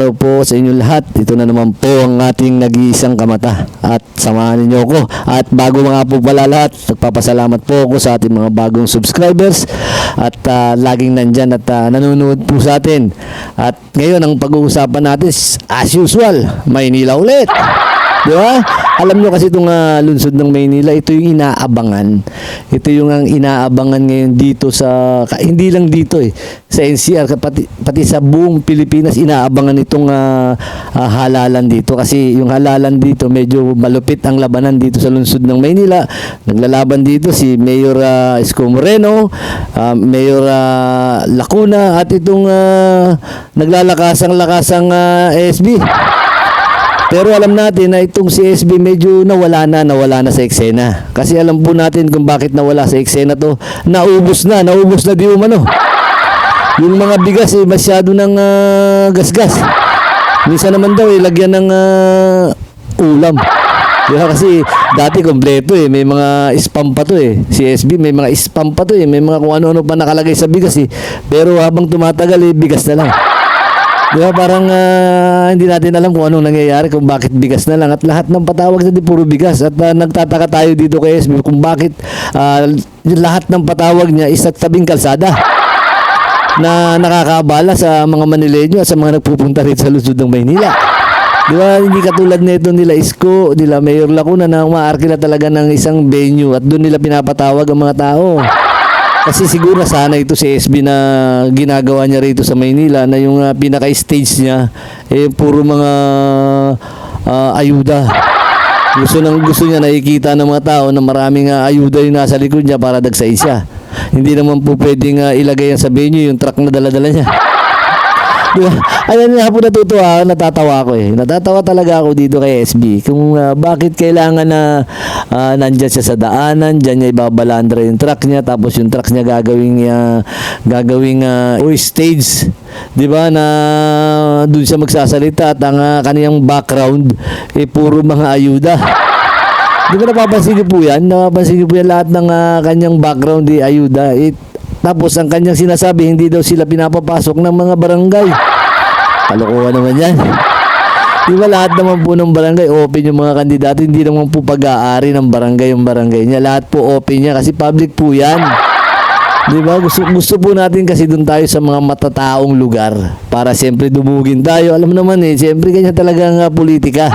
araw po sa inyo lahat. Ito na naman po ang ating nag-iisang kamata. At samahan niyo ako. At bago mga po pala lahat, nagpapasalamat po ako sa ating mga bagong subscribers. At ah, laging nandyan at ah, nanonood po sa atin. At ngayon, ang pag-uusapan natin, as usual, Maynila ulit. Di ba? Alam nyo kasi itong ah, lungsod ng Maynila, ito yung inaabangan. Ito yung ang inaabangan ngayon dito sa, hindi lang dito eh, sa NCR, pati, pati sa buong Pilipinas, inaabangan itong ah, ah, halalan dito. Kasi yung halalan dito, medyo malupit ang labanan dito sa lungsod ng Maynila. Naglalaban dito si Mayor uh, Isko Moreno, ah, Mayor ah, Lacuna, at itong ah, naglalakasang-lakasang ah, ASB. Pero alam natin na itong si SB medyo nawala na, nawala na sa eksena. Kasi alam po natin kung bakit nawala sa eksena to. Naubos na, naubos na di umano. Yung mga bigas eh, masyado ng ah, gasgas. Minsan naman daw eh, lagyan ng ah, ulam. Di ba? Kasi dati kompleto eh, may mga spam pa to eh. Si SB may mga spam pa to eh, may mga kung ano-ano pa nakalagay sa bigas eh. Pero habang tumatagal eh, bigas na lang. Di ba parang ah, hindi natin alam kung anong nangyayari, kung bakit bigas na lang. At lahat ng patawag na di puro bigas. At ah, nagtataka tayo dito kay SB kung bakit yung lahat ng patawag niya is at tabing kalsada na nakakabala sa mga Manileño at sa mga nagpupunta rito sa lungsod ng Maynila. Di ba, hindi katulad nito nila Isko, nila Mayor Lacuna na umaarkila talaga ng isang venue at doon nila pinapatawag ang mga tao. Kasi siguro sana ito si SB na ginagawa niya rito sa Maynila na yung ah, pinaka-stage niya eh puro mga ah, ayuda. Gusto nang gusto niya nakikita ng mga tao na maraming ah, ayuda yung nasa likod niya para dagsay siya. Hindi naman po pwedeng ah, ilagay yan sa venue yung truck na dala-dala niya. Ayan nga po natutuwa, natatawa ako eh. Natatawa talaga ako dito kay SB. Kung ah, bakit kailangan na uh, nandyan siya sa daanan, dyan niya ibabalandra yung truck niya, tapos yung truck niya gagawing, ah, gagawing ah, or stage. Di ba na doon siya magsasalita at ang ah, kaniyang background eh puro mga ayuda. Di ba napapansin niyo po yan? Napapansin niyo po yan lahat ng ah, kanyang background di ayuda. Eh, tapos ang kanyang sinasabi, hindi daw sila pinapapasok ng mga barangay. Kalokohan naman yan. Di ba lahat naman po ng barangay open yung mga kandidato, hindi naman po pag-aari ng barangay yung barangay niya. Lahat po open niya kasi public po yan. Di ba? Gusto, gusto po natin kasi doon tayo sa mga matataong lugar para siyempre dumugin tayo. Alam naman eh, siyempre ganyan talaga ang ah, politika.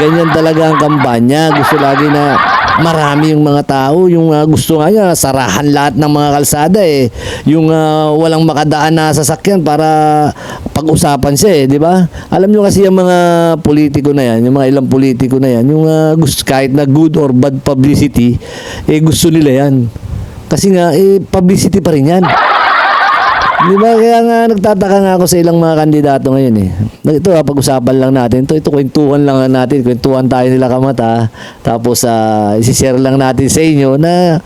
Ganyan talaga ang kampanya. Gusto lagi na marami yung mga tao. Yung ah, gusto nga niya, sarahan lahat ng mga kalsada eh. Yung ah, walang makadaan na sasakyan para pag-usapan siya eh, di ba? Alam nyo kasi yung mga politiko na yan, yung mga ilang politiko na yan, yung ah, gusto, kahit na good or bad publicity, eh gusto nila yan. Kasi nga, eh, publicity pa rin yan. Di ba? Kaya nga nagtataka nga ako sa ilang mga kandidato ngayon eh. Ito ha, pag-usapan lang natin. Ito, ito kwentuhan lang natin. Kwentuhan tayo nila kamata. Tapos, uh, isi-share lang natin sa inyo na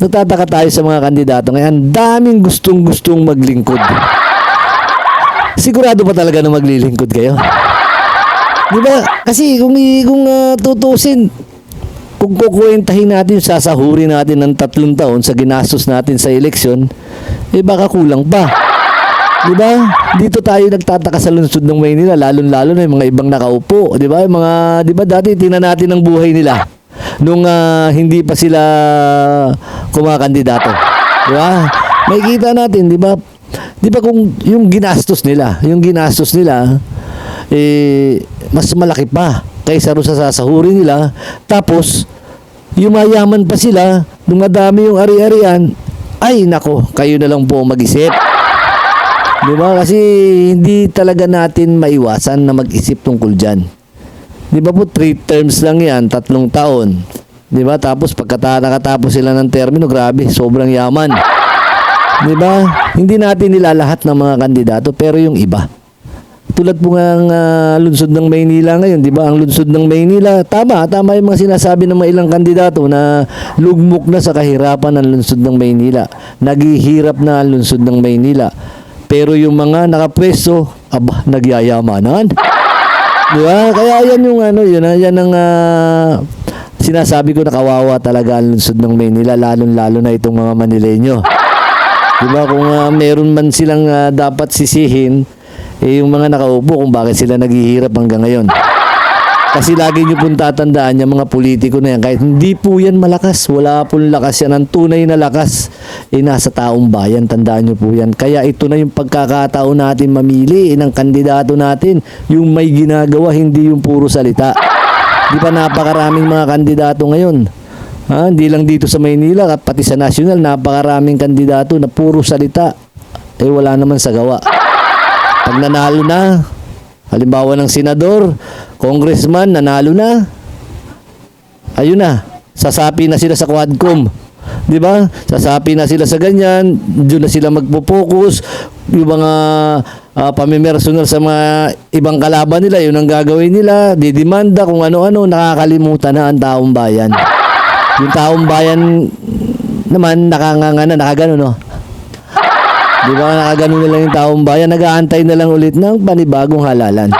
nagtataka tayo sa mga kandidato ngayon. Daming gustong-gustong maglingkod. Sigurado pa talaga na maglilingkod kayo? Di ba? Kasi kung, kung ah, tutusin, kung kukwentahin natin, sasahurin natin ng tatlong taon sa ginastos natin sa eleksyon, eh baka kulang pa. Di ba? Dito tayo nagtataka sa lungsod ng Maynila, lalo-lalo na yung mga ibang nakaupo. Di ba? Mga, di ba dati tingnan natin ang buhay nila nung ah, hindi pa sila kumakandidato. Di ba? May kita natin, di ba? Di ba kung yung ginastos nila, yung ginastos nila, eh, mas malaki pa kaysa ro sa sasahurin nila. Tapos, yumayaman pa sila, dumadami yung ari-arian, ay nako, kayo na lang po mag-isip. Di ba? Kasi hindi talaga natin maiwasan na mag-isip tungkol dyan. Di ba po, three terms lang yan, tatlong taon. Di ba? Tapos pagkata nakatapos sila ng termino, grabe, sobrang yaman. Di ba? Hindi natin nilalahat ng mga kandidato, pero yung iba. Tulad po nga ang ah, lungsod ng Maynila ngayon, di ba? Ang lungsod ng Maynila, tama, tama yung mga sinasabi ng mga ilang kandidato na lugmok na sa kahirapan ng lungsod ng Maynila. Naghihirap na ang lungsod ng Maynila. Pero yung mga nakapwesto, aba, nagyayamanan. Di ba? Kaya yan yung ano, yun, yan ang ah, sinasabi ko na kawawa talaga ang lungsod ng Maynila, lalong-lalo na itong mga Manileño. Di ba? Kung ah, meron man silang ah, dapat sisihin, eh yung mga nakaupo kung bakit sila naghihirap hanggang ngayon. Kasi lagi nyo pong tatandaan yung mga politiko na yan, kahit hindi po yan malakas, wala pong lakas yan. Ang tunay na lakas, eh nasa taong bayan, tandaan nyo po yan. Kaya ito na yung pagkakataon natin mamili ng kandidato natin, yung may ginagawa, hindi yung puro salita. Di ba napakaraming mga kandidato ngayon? Ha, hindi lang dito sa Maynila, pati sa national, napakaraming kandidato na puro salita. Eh wala naman sa gawa. Pag nanalo na, halimbawa ng senador, congressman, nanalo na, ayun na, sasapi na sila sa Quadcom. 'Di ba? Sasapi na sila sa ganyan, doon na sila magpo-focus yung mga uh, pamimersonal sa mga ibang kalaban nila, yun ang gagawin nila, didemanda kung ano-ano, nakakalimutan na ang taong bayan. Yung taong bayan naman nakanganga na, nakagano no. Di ba nakagano na lang yung taong bayan, nag-aantay na lang ulit ng panibagong halalan.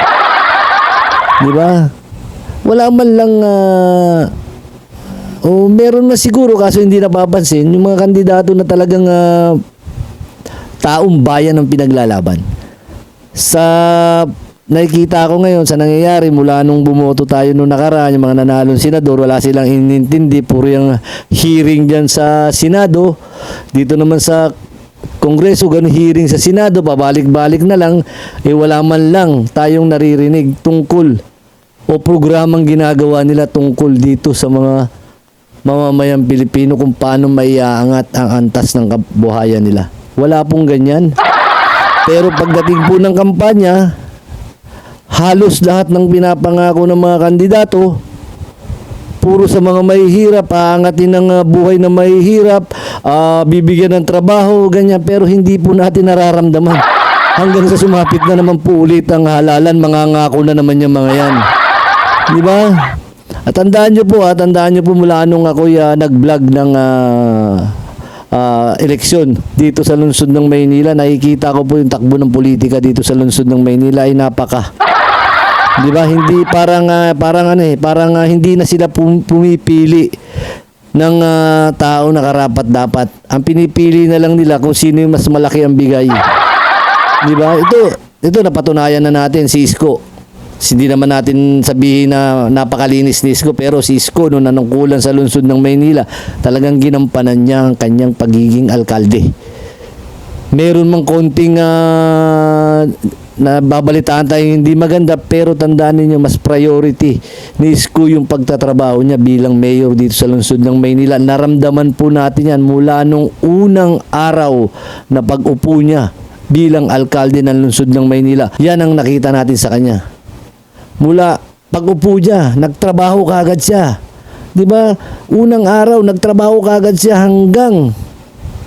Di ba? Wala man lang ah, o meron na siguro kaso hindi napapansin yung mga kandidato na talagang ah, taong bayan ang pinaglalaban. Sa nakikita ko ngayon sa nangyayari mula nung bumoto tayo nung nakaraan, yung mga nanalong senador, wala silang inintindi, puro yung hearing dyan sa Senado. Dito naman sa Kongreso, ganun hearing sa Senado, pabalik-balik na lang, eh wala man lang tayong naririnig tungkol o programang ginagawa nila tungkol dito sa mga mamamayang Pilipino kung paano maiaangat ang antas ng kabuhayan nila. Wala pong ganyan. Pero pagdating po ng kampanya, halos lahat ng pinapangako ng mga kandidato, puro sa mga mahihirap, aangatin ng ah, buhay na mahihirap, ah, bibigyan ng trabaho, ganyan. Pero hindi po natin nararamdaman. Hanggang sa sumapit na naman po ulit ang halalan, mangangako na naman yung mga yan. Di ba? At tandaan nyo po, ha, tandaan nyo po mula nung ako nag-vlog ng ah, ah, eleksyon dito sa lungsod ng Maynila, nakikita ko po yung takbo ng politika dito sa lungsod ng Maynila ay napaka. Di ba? Hindi parang ah, parang ano eh, parang ah, hindi na sila pum- pumipili ng ah, tao na karapat dapat. Ang pinipili na lang nila kung sino yung mas malaki ang bigay. Di ba? Ito, ito napatunayan na natin si Isko. Hindi naman natin sabihin na napakalinis ni Isko, pero si Isko nung nanungkulan sa lungsod ng Maynila, talagang ginampanan niya ang kanyang pagiging alkalde. Meron mang konting ah, na babalitaan tayo hindi maganda pero tandaan niyo mas priority ni Isko yung pagtatrabaho niya bilang mayor dito sa lungsod ng Maynila. Naramdaman po natin yan mula nung unang araw na pag-upo niya bilang alkalde ng lungsod ng Maynila. Yan ang nakita natin sa kanya. Mula pag-upo niya, nagtrabaho kaagad siya. 'Di ba? Unang araw nagtrabaho kaagad siya hanggang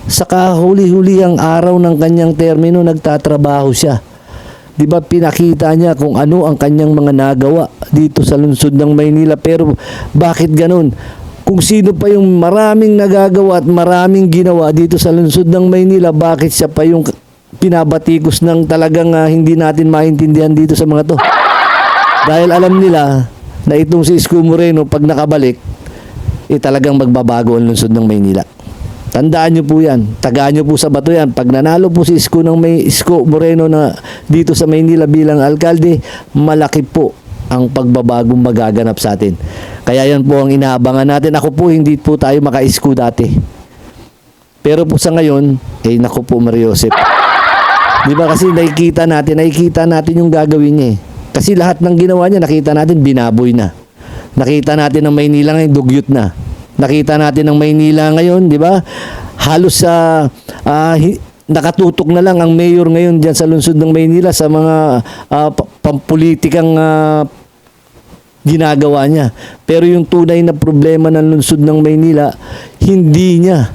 sa kahuli-huli ang araw ng kanyang termino nagtatrabaho siya. 'Di ba pinakita niya kung ano ang kanyang mga nagawa dito sa lungsod ng Maynila pero bakit ganun? Kung sino pa yung maraming nagagawa at maraming ginawa dito sa lungsod ng Maynila, bakit siya pa yung pinabatikos ng talagang ah, hindi natin maintindihan dito sa mga to? Dahil alam nila na itong si Isko Moreno pag nakabalik, eh talagang magbabago ang lungsod ng Maynila. Tandaan nyo po yan. Tagaan nyo po sa bato yan. Pag nanalo po si Isko, ng May, Isko Moreno na dito sa Maynila bilang alkalde, malaki po ang pagbabagong magaganap sa atin. Kaya yan po ang inaabangan natin. Ako po, hindi po tayo maka-isko dati. Pero po sa ngayon, eh naku po Mario Joseph. Di ba kasi nakikita natin, nakikita natin yung gagawin niya eh. Kasi lahat ng ginawa niya, nakita natin, binaboy na. Nakita natin ang Maynila ngayon, dugyot na. Nakita natin ang Maynila ngayon, di ba? Halos sa ah, hi- nakatutok na lang ang mayor ngayon diyan sa lungsod ng Maynila sa mga pa- pampulitikang ah, ginagawa niya. Pero yung tunay na problema ng lungsod ng Maynila, hindi niya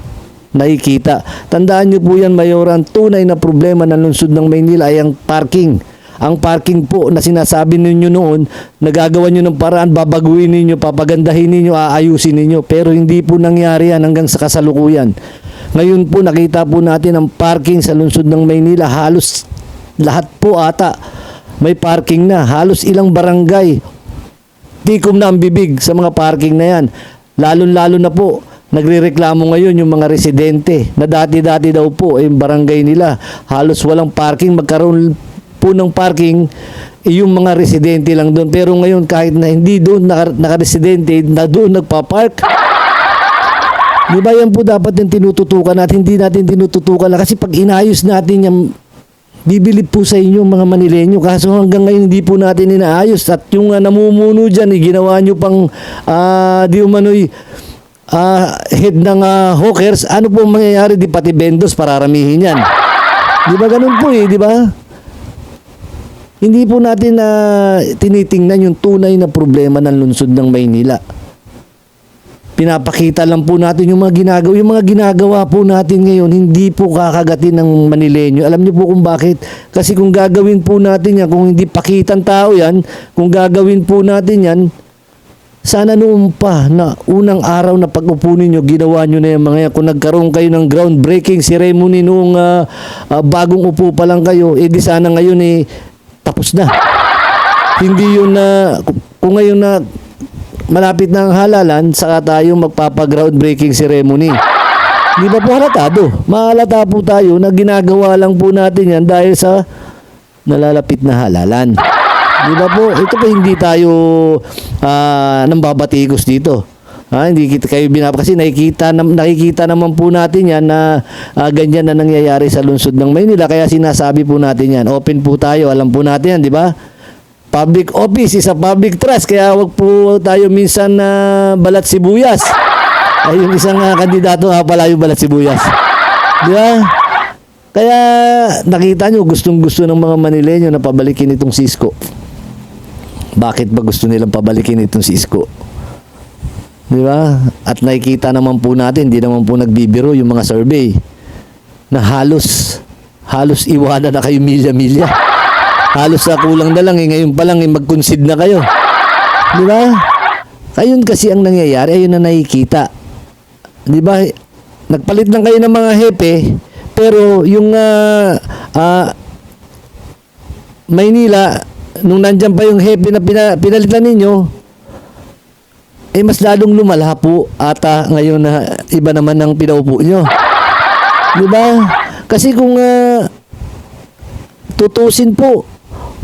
nakikita. Tandaan niyo po yan, Mayor, ang tunay na problema ng lungsod ng Maynila ay ang parking. Ang parking po na sinasabi ninyo noon, nagagawa nyo ng paraan, babaguhin ninyo, papagandahin ninyo, aayusin ninyo. Pero hindi po nangyari yan hanggang sa kasalukuyan. Ngayon po, nakita po natin ang parking sa lungsod ng Maynila. Halos lahat po ata may parking na. Halos ilang barangay tikom na ang bibig sa mga parking na yan. Lalo-lalo na po, nagrereklamo ngayon yung mga residente na dati-dati daw po, eh, yung barangay nila, halos walang parking, magkaroon po ng parking eh, yung mga residente lang doon. Pero ngayon kahit na hindi doon naka, naka-residente, na doon nagpa-park. Di ba yan po dapat yung tinututukan natin, hindi natin tinututukan lang. Kasi pag inayos natin yung bibilib po sa inyo mga Manilenyo. Kaso hanggang ngayon hindi po natin inaayos. At yung uh, namumuno dyan, eh, ginawa nyo pang ah, di umano'y ah, head ng ah, hawkers. Ano po mangyayari? Di pati bendos pararamihin yan. Di ba ganun po eh, di ba? Hindi po natin na tinitingnan yung tunay na problema ng lungsod ng Maynila pinapakita lang po natin yung mga ginagawa. Yung mga ginagawa po natin ngayon, hindi po kakagatin ng Manilenyo. Alam niyo po kung bakit? Kasi kung gagawin po natin yan, kung hindi pakitang tao yan, kung gagawin po natin yan, sana noon pa na unang araw na pag-upo ninyo, ginawa nyo na yung mga yan. Kung nagkaroon kayo ng groundbreaking ceremony noong ah, ah, bagong upo pa lang kayo, eh di sana ngayon eh tapos na. Hindi yun na, kung ngayon na malapit na ang halalan, saka tayo magpapa-groundbreaking ceremony. Di ba po halatado? Mahalata po tayo na ginagawa lang po natin yan dahil sa nalalapit na halalan. Di ba po? Ito po hindi tayo ah, nambabatikos dito. Ha, hindi kita kayo binap kasi nakikita nakikita naman po natin yan na ah, ganyan na nangyayari sa lungsod ng Maynila kaya sinasabi po natin yan. Open po tayo, alam po natin yan, di ba? Public office is a public trust kaya wag po tayo minsan na balat sibuyas. Ay yung isang ah, kandidato nga pala yung balat sibuyas. Di ba? Kaya nakita nyo gustong gusto ng mga Manileño na pabalikin itong Cisco. Bakit ba gusto nilang pabalikin itong Cisco? Di ba? At nakikita naman po natin, hindi naman po nagbibiro yung mga survey na halos halos iwanan na kayo milya-milya. Halos sa kulang na lang, eh, ngayon pa lang eh, mag-concede na kayo. Di ba? Ayun kasi ang nangyayari, ayun na nakikita. Di ba? Nagpalit lang kayo ng mga hepe, pero yung ah, ah, Maynila, nung nandyan pa yung hepe na pina, pinalitan ninyo, eh mas lalong lumala po ata ngayon na iba naman ang pinaupo nyo. Di ba? Kasi kung ah, tutusin po,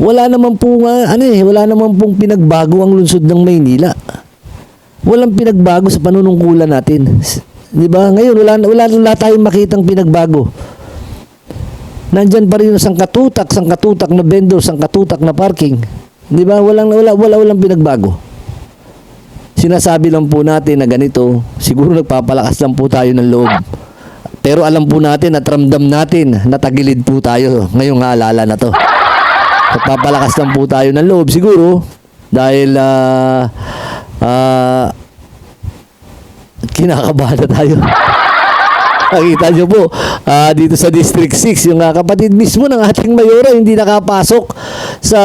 wala naman po nga, ano eh, wala naman pong pinagbago ang lungsod ng Maynila. Walang pinagbago sa panunungkulan natin. Di ba? Ngayon, wala, wala, wala tayong makitang pinagbago. Nandyan pa rin yung sangkatutak, sangkatutak na vendor, sangkatutak na parking. Di ba? Walang, wala, wala, walang pinagbago. Sinasabi lang po natin na ganito, siguro nagpapalakas lang po tayo ng loob. Pero alam po natin at ramdam natin na tagilid po tayo ngayong haalala na to. Nagpapalakas lang po tayo ng loob siguro dahil ah ah, kinakabahan na tayo. Nakita nyo po, ah, dito sa District 6, yung ah, kapatid mismo ng ating mayora hindi nakapasok sa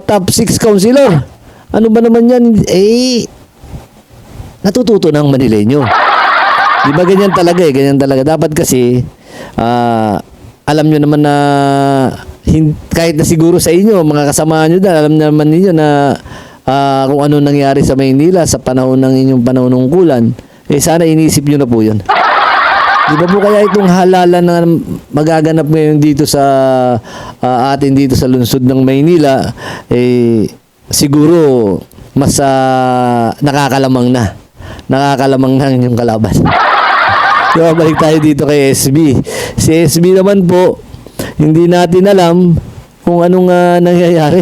top 6 councilor. Ano ba naman yan? Eh, natututo ng Manileño. Di ba ganyan talaga eh, ganyan talaga. Dapat kasi, ah, alam nyo naman na, kahit na siguro sa inyo, mga kasama nyo dyan, alam naman ninyo na ah, kung ano nangyari sa Maynila sa panahon ng inyong panunungkulan, eh sana inisip nyo na po yun. Di ba po kaya itong halalan na magaganap ngayon dito sa ah, atin dito sa lungsod ng Maynila, eh siguro mas ah, nakakalamang na. Nakakalamang na yung kalaban. Diba, balik tayo dito kay SB. Si SB naman po, hindi natin alam kung anong ah, nangyayari.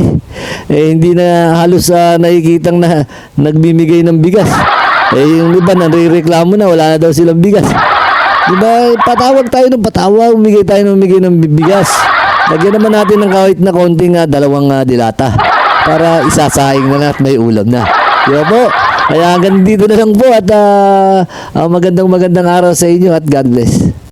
Eh, hindi na halos ah, nakikitang na nagbibigay ng bigas. Eh, yung iba nare-reklamo na, wala na daw silang bigas. Diba, patawag tayo ng patawag, umigay tayo ng umigay ng bigas. Lagyan naman natin ng kahit na konting ah, dalawang ah, dilata para isasahing na lang at may ulam na. Diba po? Kaya hanggang dito na lang po at ah, magandang magandang araw sa inyo at God bless.